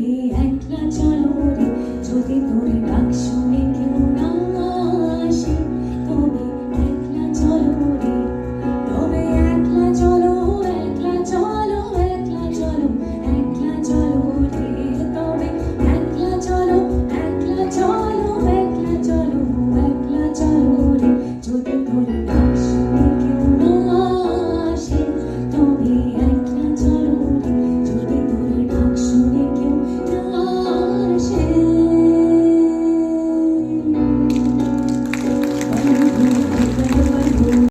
যদি একলা চলো রে যদি তোরে